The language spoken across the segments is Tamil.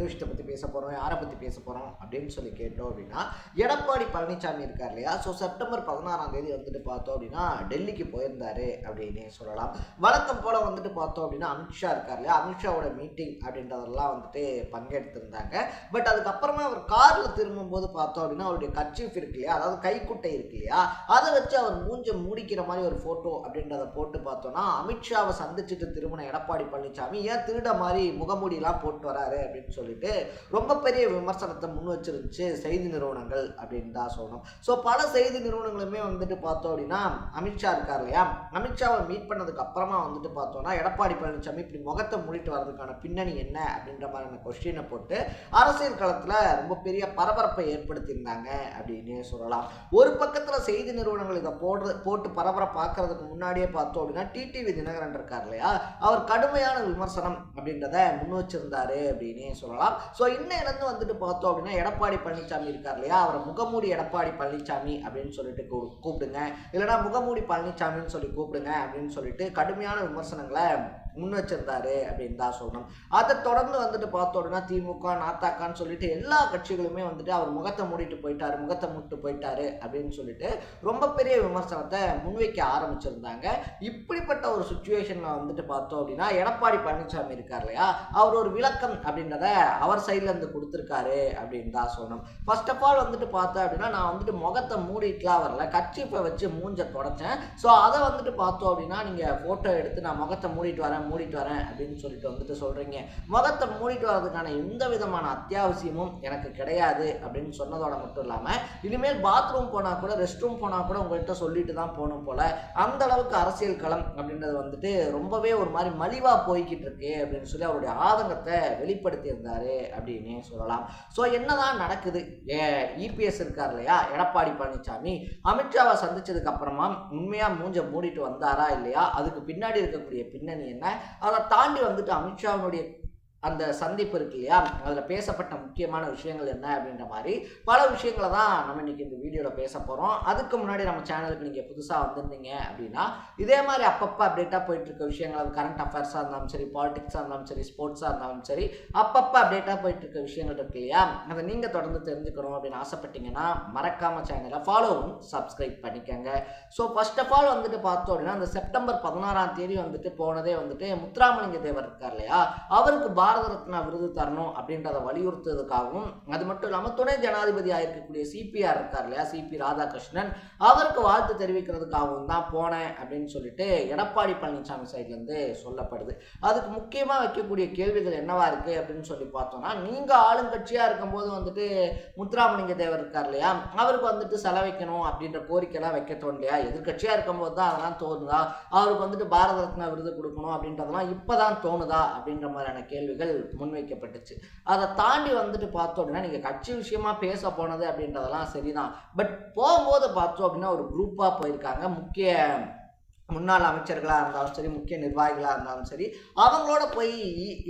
எந்த விஷயத்தை பற்றி பேச போகிறோம் யாரை பற்றி பேச போகிறோம் அப்படின்னு சொல்லி கேட்டோம் அப்படின்னா எடப்பாடி பழனிசாமி இருக்கார் இல்லையா? ஸோ செப்டம்பர் பதினாறாம் தேதி வந்துட்டு பார்த்தோம் அப்படின்னா டெல்லிக்கு போயிருந்தாரு அப்படின்னு சொல்லலாம். வழக்கம் போல் வந்துட்டு பார்த்தோம் அப்படின்னா அமித்ஷா இருக்கார் இல்லையா? அமித்ஷாவோட மீட்டிங் அப்படின்றதெல்லாம் வந்துட்டு பங்கெடுத்திருந்தாங்க. பட் அதுக்கப்புறமா அவர் காரில் திரும்பும்போது பார்த்தோம் அப்படின்னா அவருடைய கட்சிஃப் இருக்கு இல்லையா? அதாவது கைக்குட்டை இருக்கு இல்லையா? அதை வச்சு அவர் மூஞ்ச மூடிக்கிற மாதிரி ஒரு ஃபோட்டோ அப்படின்றத போட்டு பார்த்தோன்னா அமித்ஷாவை சந்திச்சுட்டு திரும்பின எடப்பாடி பழனிசாமி ஏன் திருட மாதிரி முகமூடிலாம் போட்டு வராரு? அப்படின்னு சொல்லி சொல்லிட்டு ரொம்ப பெரிய விமர்சனத்தை முன் வச்சிருந்துச்சு செய்தி நிறுவனங்கள் அப்படின்னு தான் சொல்லணும். ஸோ பல செய்தி நிறுவனங்களுமே வந்துட்டு பார்த்தோம் அப்படின்னா அமித்ஷா இருக்கார் இல்லையா? அமித்ஷாவை மீட் பண்ணதுக்கு அப்புறமா வந்துட்டு பார்த்தோம்னா எடப்பாடி பழனிசாமி இப்படி முகத்தை மூடிட்டு வர்றதுக்கான பின்னணி என்ன அப்படின்ற மாதிரியான கொஸ்டினை போட்டு அரசியல் களத்தில் ரொம்ப பெரிய பரபரப்பை ஏற்படுத்தியிருந்தாங்க அப்படின்னு சொல்லலாம். ஒரு பக்கத்தில் செய்தி நிறுவனங்கள் இதை போடுற போட்டு பரபரப்பாக்குறதுக்கு முன்னாடியே பார்த்தோம் அப்படின்னா டிடிவி தினகரன் இருக்கார் இல்லையா? அவர் கடுமையான விமர்சனம் அப்படின்றத முன் வச்சிருந்தாரு அப்படின்னு சொல்லலாம். ஸோ இன்னையிலேருந்து வந்துட்டு பார்த்தோம் அப்படின்னா எடப்பாடி பழனிசாமி இருக்கார் இல்லையா? அவரை முகமூடி எடப்பாடி பழனிசாமி அப்படின்னு சொல்லிட்டு கூ- கூப்பிடுங்க. இல்லைனா முகமூடி பழனிசாமின்னு சொல்லி கூப்பிடுங்க அப்படின்னு சொல்லிட்டு கடுமையான விமர்சனங்களை முன் வச்சிருந்தாரு அப்படின்னு தான் சொல்லணும். அதை தொடர்ந்து வந்துட்டு பார்த்தோம் அப்படின்னா திமுக நாத்தாக்கான்னு சொல்லிட்டு எல்லா கட்சிகளுமே வந்துட்டு அவர் முகத்தை மூடிட்டு போயிட்டாரு முகத்தை மூட்டு போயிட்டாரு அப்படின்னு சொல்லிட்டு ரொம்ப பெரிய விமர்சனத்தை முன்வைக்க ஆரம்பிச்சிருந்தாங்க. இப்படிப்பட்ட ஒரு சுச்சுவேஷனில் வந்துட்டு பார்த்தோம் அப்படின்னா எடப்பாடி பழனிசாமி இருக்கார் இல்லையா? அவர் ஒரு விளக்கம் அப்படின்றத அவர் சைட்ல இருந்து கொடுத்துருக்காரு அப்படின்னு தான் சொல்லணும். ஃபர்ஸ்ட் ஆஃப் ஆல் வந்துட்டு பார்த்தேன் அப்படின்னா நான் வந்துட்டு முகத்தை மூடிட்டுலாம் வரல. கட்சிப்பை வச்சு மூஞ்ச தொடச்சேன். ஸோ அதை வந்துட்டு பார்த்தோம் அப்படின்னா நீங்கள் ஃபோட்டோ எடுத்து நான் முகத்தை மூடிட்டு வரேன் மூடிட்டு வரேன் அப்படின்னு சொல்லிட்டு வந்துட்டு சொல்கிறீங்க முகத்தை மூடிட்டு வர்றதுக்கான எந்த விதமான அத்தியாவசியமும் எனக்கு கிடையாது அப்படின்னு சொன்னதோட மட்டும் இல்லாமல் இனிமேல் பாத்ரூம் போனால் கூட ரெஸ்ட் ரூம் போனால் கூட உங்கள்கிட்ட சொல்லிட்டு தான் போகணும் போல். அந்த அளவுக்கு அரசியல் களம் அப்படின்றது வந்துட்டு ரொம்பவே ஒரு மாதிரி மலிவாக போய்கிட்டு இருக்கு அப்படின்னு சொல்லி அவருடைய ஆதங்கத்தை வெளிப்படுத்தியிருந்தாரு அப்படின்னு சொல்லலாம். ஸோ என்னதான் நடக்குது? இபிஎஸ் இருக்கார் இல்லையா? எடப்பாடி பழனிசாமி அமித்ஷாவை சந்திச்சதுக்கு அப்புறமா உண்மையாக மூஞ்ச மூடிட்டு வந்தாரா இல்லையா? அதுக்கு பின்னாடி இருக்கக்கூடிய பின்னணி என்ன? அதை தாண்டி வந்துட்டு அமித்ஷாவினுடைய அந்த சந்திப்பு இருக்கு இல்லையா? அதில் பேசப்பட்ட முக்கியமான விஷயங்கள் என்ன அப்படின்ற மாதிரி பல விஷயங்களை தான் நம்ம இன்னைக்கு இந்த வீடியோவில் பேச போகிறோம் அதுக்கு முன்னாடி நம்ம சேனலுக்கு நீங்கள் புதுசாக வந்திருந்தீங்க அப்படின்னா இதே மாதிரி அப்பப்போ அப்டேட்டாக போயிட்டு இருக்க விஷயங்கள் அது கரண்ட் அஃபேர்ஸாக இருந்தாலும் சரி பாலிடிக்ஸாக இருந்தாலும் சரி ஸ்போர்ட்ஸாக இருந்தாலும் சரி அப்பப்போ அப்டேட்டாக போயிட்டு இருக்க விஷயங்கள் இருக்கு இல்லையா? அதை நீங்கள் தொடர்ந்து தெரிஞ்சுக்கணும் அப்படின்னு ஆசைப்பட்டீங்கன்னா மறக்காம சேனலை ஃபாலோவும் சப்ஸ்கிரைப் பண்ணிக்கோங்க. ஸோ ஃபர்ஸ்ட் ஆஃப் ஆல் வந்துட்டு பார்த்தோம் அப்படின்னா அந்த செப்டம்பர் பதினாறாம் தேதி வந்துட்டு போனதே வந்துட்டு முத்துராமலிங்க தேவர் இருக்கார் இல்லையா? அவருக்கு பாரத ரத்னா விருது தரணும் அப்படின்றத வலியுறுத்துறதுக்காகவும் அது மட்டும் இல்லாமல் துணை ஜனாதிபதியாக இருக்கக்கூடிய சிபிஆர் இருக்கார் இல்லையா? சிபி ராதாகிருஷ்ணன் அவருக்கு வாழ்த்து தெரிவிக்கிறதுக்காகவும் தான் போனேன் அப்படின்னு சொல்லிட்டு எடப்பாடி பழனிசாமி சைட்லேருந்து சொல்லப்படுது. அதுக்கு முக்கியமாக வைக்கக்கூடிய கேள்விகள் என்னவா இருக்குது அப்படின்னு சொல்லி பார்த்தோம்னா நீங்கள் ஆளுங்கட்சியாக இருக்கும்போது வந்துட்டு முத்துராமலிங்க தேவர் இருக்கார் இல்லையா? அவருக்கு வந்துட்டு செலவைக்கணும் அப்படின்ற கோரிக்கைலாம் வைக்க தோணலையா எதிர்கட்சியாக இருக்கும்போது தான் அதெல்லாம் தோணுதா? அவருக்கு வந்துட்டு பாரத ரத்னா விருது கொடுக்கணும் அப்படின்றதெல்லாம் இப்போதான் தோணுதா அப்படின்ற மாதிரியான கேள்விகள் முன்வைக்கப்பட்டுச்சு. அதை தாண்டி வந்துட்டு பார்த்தோம் அப்படின்னா நீங்கள் கட்சி விஷயமா பேச போனது அப்படின்றதெல்லாம் சரிதான். பட் போகும்போது பார்த்தோம் அப்படின்னா ஒரு குரூப்பாக போயிருக்காங்க. முக்கிய முன்னாள் அமைச்சர்களாக இருந்தாலும் சரி முக்கிய நிர்வாகிகளாக இருந்தாலும் சரி அவங்களோட போய்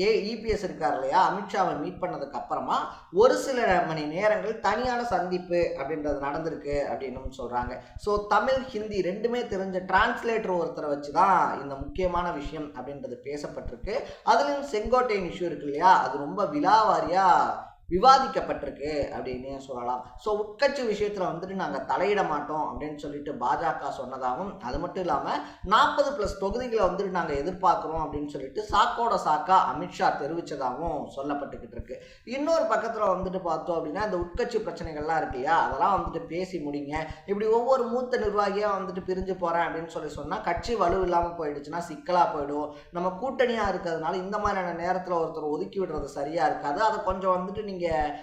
ஏ இபிஎஸ் இருக்கார் இல்லையா? அமித்ஷாவை மீட் பண்ணதுக்கு அப்புறமா ஒரு சில மணி நேரங்கள் தனியான சந்திப்பு அப்படின்றது நடந்திருக்கு அப்படின்னு சொல்கிறாங்க ஸோ தமிழ் ஹிந்தி ரெண்டுமே தெரிஞ்ச டிரான்ஸ்லேட்டர் ஒருத்தரை வச்சு தான் இந்த முக்கியமான விஷயம் அப்படின்றது பேசப்பட்டிருக்கு. அதுலேயும் செங்கோட்டையன் இஷ்யூ இருக்கு இல்லையா? அது ரொம்ப விலாவாரியாக விவாதிக்கப்பட்டிருக்கு அப்படின்னு சொல்லலாம். ஸோ உட்கட்சி விஷயத்தில் வந்துட்டு நாங்கள் தலையிட மாட்டோம் அப்படின்னு சொல்லிட்டு பாஜக சொன்னதாகவும் அது மட்டும் இல்லாமல் நாற்பது ப்ளஸ் தொகுதிகளை வந்துட்டு நாங்கள் எதிர்பார்க்குறோம் அப்படின்னு சொல்லிட்டு சாக்கோட சாக்கா அமித்ஷா தெரிவித்ததாகவும் சொல்லப்பட்டுக்கிட்டு இருக்கு. இன்னொரு பக்கத்தில் வந்துட்டு பார்த்தோம் அப்படின்னா இந்த உட்கட்சி பிரச்சனைகள்லாம் இருக்கு இல்லையா? அதெல்லாம் வந்துட்டு பேசி முடிங்க. இப்படி ஒவ்வொரு மூத்த நிர்வாகியாக வந்துட்டு பிரிஞ்சு போகிறேன் அப்படின்னு சொல்லி சொன்னால் கட்சி வலு இல்லாமல் போயிடுச்சுன்னா சிக்கலாக போயிடும். நம்ம கூட்டணியாக இருக்கிறதுனால இந்த மாதிரியான நேரத்தில் ஒருத்தர் ஒதுக்கி விடுறது சரியாக இருக்காது. அதை கொஞ்சம் வந்துட்டு நீங்கள்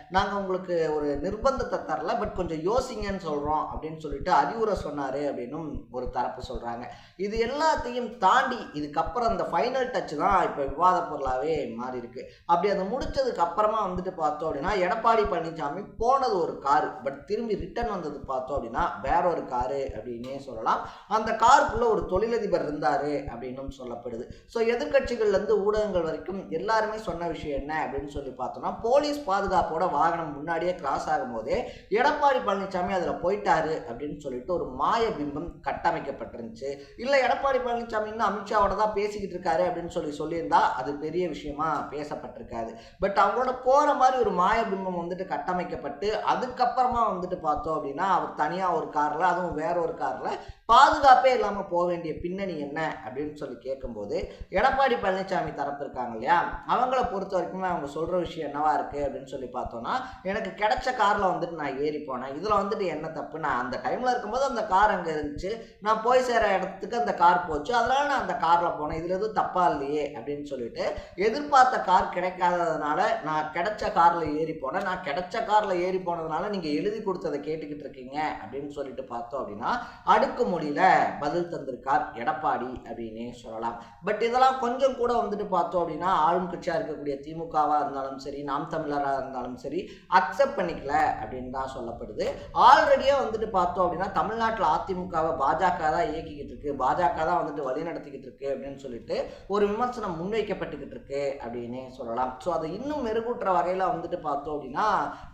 நாங்கள் உங்களுக்கு ஒரு நிர்பந்தத்தை தரல பட் கொஞ்சம் யோசிங்கன்னு சொல்கிறோம் அப்படின்னு சொல்லிட்டு அறிவுரை சொன்னார் அப்படின்னும் ஒரு தரப்பு சொல்கிறாங்க இது எல்லாத்தையும் தாண்டி இதுக்கப்புறம் அந்த ஃபைனல் டச் தான் இப்போ விவாத பொருளாகவே மாறி இருக்கு அப்படி அதை முடிச்சதுக்கு அப்புறமா வந்துட்டு பார்த்தோம் அப்படின்னா எடப்பாடி பழனிசாமி போனது ஒரு காரு பட் திரும்பி ரிட்டர்ன் வந்தது பார்த்தோம் அப்படின்னா வேற ஒரு காரு அப்படின்னே சொல்லலாம். அந்த காருக்குள்ளே ஒரு தொழிலதிபர் இருந்தார் அப்படின்னும் சொல்லப்படுது. ஸோ எதிர்கட்சிகள்லேருந்து ஊடகங்கள் வரைக்கும் எல்லாருமே சொன்ன விஷயம் என்ன அப்படின்னு சொல்லி பார்த்தோம்னா போலீஸ் பாதுகாப்பு பாதுகாப்போட வாகனம் முன்னாடியே கிராஸ் ஆகும்போதே எடப்பாடி பழனிசாமி அதில் போயிட்டாரு அப்படின்னு சொல்லிட்டு ஒரு மாய பிம்பம் கட்டமைக்கப்பட்டிருந்துச்சு. இல்லை எடப்பாடி பழனிசாமி இன்னும் அமித்ஷாவோட தான் பேசிக்கிட்டு இருக்காரு அப்படின்னு சொல்லி சொல்லியிருந்தா அது பெரிய விஷயமா பேசப்பட்டிருக்காது. பட் அவங்களோட போகிற மாதிரி ஒரு மாய பிம்பம் வந்துட்டு கட்டமைக்கப்பட்டு அதுக்கப்புறமா வந்துட்டு பார்த்தோம் அப்படின்னா அவர் தனியாக ஒரு காரில் அதுவும் வேற ஒரு காரில் பாதுகாப்பே இல்லாமல் போக வேண்டிய பின்னணி என்ன அப்படின்னு சொல்லி கேட்கும்போது எடப்பாடி பழனிசாமி தரப்பு இருக்காங்க இல்லையா? அவங்கள பொறுத்த வரைக்குமே அவங்க சொல்கிற விஷயம் என்னவா இருக்குது அப்படின்னு சொல்லி சொல்லி பார்த்தோன்னா எனக்கு கிடைச்ச காரில் வந்துட்டு நான் ஏறி போனேன். இதில் வந்துட்டு என்ன தப்பு? நான் அந்த டைமில் இருக்கும்போது அந்த கார் அங்கே இருந்துச்சு. நான் போய் சேர இடத்துக்கு அந்த கார் போச்சு. அதனால் நான் அந்த காரில் போனேன். இதில் எதுவும் தப்பாக இல்லையே அப்படின்னு சொல்லிட்டு எதிர்பார்த்த கார் கிடைக்காததுனால நான் கிடைச்ச காரில் ஏறி போனேன். நான் கிடைச்ச காரில் ஏறி போனதுனால நீங்கள் எழுதி கொடுத்ததை கேட்டுக்கிட்டு இருக்கீங்க அப்படின்னு சொல்லிட்டு பார்த்தோம் அப்படின்னா அடுக்கு மொழியில் பதில் தந்திருக்கார் எடப்பாடி அப்படின்னே சொல்லலாம். பட் இதெல்லாம் கொஞ்சம் கூட வந்துட்டு பார்த்தோம் அப்படின்னா ஆளும் கட்சியாக இருக்கக்கூடிய திமுகவாக இருந்தாலும் சரி நாம் தமிழராக இருந்தாலும் சரி அக்செப்ட் பண்ணிக்கல அப்படின்னு தான் சொல்லப்படுது. ஆல்ரெடியாக வந்துட்டு பார்த்தோம் அப்படின்னா தமிழ்நாட்டில் அதிமுகவை பாஜக தான் இயக்கிக்கிட்டு இருக்கு. பாஜக தான் வந்துட்டு வழி நடத்திக்கிட்டு இருக்கு அப்படின்னு சொல்லிட்டு ஒரு விமர்சனம் முன்வைக்கப்பட்டுக்கிட்டு இருக்கு அப்படின்னே சொல்லலாம். ஸோ அதை இன்னும் மெருகூட்டுற வகையில் வந்துட்டு பார்த்தோம் அப்படின்னா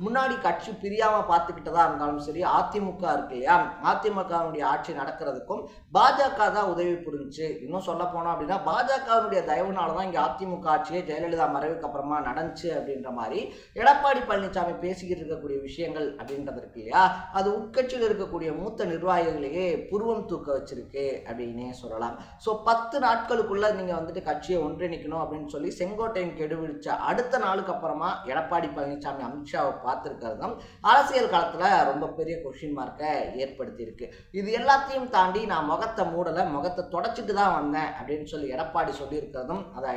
முன்னாடி கட்சி பிரியாமல் பார்த்துக்கிட்டதா இருந்தாலும் சரி அதிமுக இருக்கு இல்லையா? அதிமுகவுடைய ஆட்சி நடக்கிறதுக்கும் பாஜக தான் உதவி புரிஞ்சுச்சு. இன்னும் சொல்ல போனோம் அப்படின்னா பாஜகவினுடைய தயவுனால தான் இங்கே அதிமுக ஆட்சியே ஜெயலலிதா மறைவுக்கு அப்புறமா நடந்துச்சு அப்படின்ற மாதிரி எடப்பாடி பழனிசாமி பேசிக்கிட்டு இருக்கக்கூடிய விஷயங்கள் அப்படின்றது இருக்கு இல்லையா? அது உட்கட்சியில் இருக்கக்கூடிய மூத்த நிர்வாகிகளையே புருவம் தூக்க வச்சிருக்கு அப்படின்னே சொல்லலாம். ஸோ பத்து நாட்களுக்குள்ள நீங்கள் வந்துட்டு கட்சியை ஒன்றிணைக்கணும் அப்படின்னு சொல்லி செங்கோட்டையன் கெடுபிடிச்ச அடுத்த நாளுக்கு அப்புறமா எடப்பாடி பழனிசாமி அமித்ஷாவை பார்த்துருக்கிறதும் அரசியல் காலத்தில் ரொம்ப பெரிய கொஷின் மார்க்கை ஏற்படுத்தியிருக்கு. இது எல்லாத்தையும் தாண்டி நான் முகத்தை மூடலை முகத்தை தொடச்சிட்டு தான் வந்தேன் அப்படின்னு சொல்லி எடப்பாடி சொல்லியிருக்கிறதும் அதை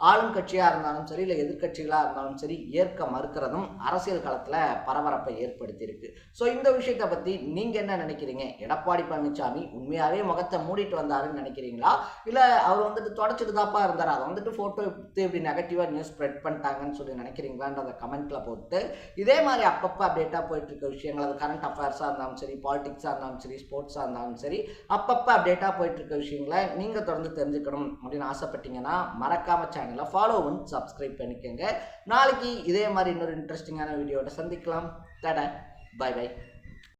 ஆளும் கட்சியாக இருந்தாலும் சரி இல்லை எதிர்க்கட்சிகளாக இருந்தாலும் சரி ஏற்க மறுக்கிறதும் அரசியல் களத்தில் பரபரப்பை ஏற்படுத்தியிருக்கு. ஸோ இந்த விஷயத்தை பற்றி நீங்கள் என்ன நினைக்கிறீங்க? எடப்பாடி பழனிசாமி உண்மையாகவே முகத்தை மூடிட்டு வந்தாருன்னு நினைக்கிறீங்களா? இல்லை அவர் வந்துட்டு தொடச்சிட்டு தாப்பா இருந்தார்? அதை வந்துட்டு ஃபோட்டோ எடுத்து இப்படி நெகட்டிவாக நியூஸ் ஸ்ப்ரெட் பண்ணிட்டாங்கன்னு சொல்லி நினைக்கிறீங்களான்றத கமெண்ட்டில் போட்டு இதே மாதிரி அப்பப்போ அப்டேட்டாக போயிட்டு இருக்க விஷயங்கள் அது கரண்ட் அஃபேர்ஸாக இருந்தாலும் சரி பாலிடிக்ஸாக இருந்தாலும் சரி ஸ்போர்ட்ஸாக இருந்தாலும் சரி அப்பப்போ அப்டேட்டாக போயிட்டு இருக்க விஷயங்களை நீங்கள் தொடர்ந்து தெரிஞ்சுக்கணும் அப்படின்னு ஆசைப்பட்டீங்கன்னா மறக்காம சேனல் ஃபாலோ பண்ணி சப்ஸ்கிரைப் பண்ணிக்கோங்க. நாளைக்கு இதே மாதிரி இன்னொரு இன்ட்ரெஸ்டிங்கான வீடியோட சந்திக்கலாம். தட பை பை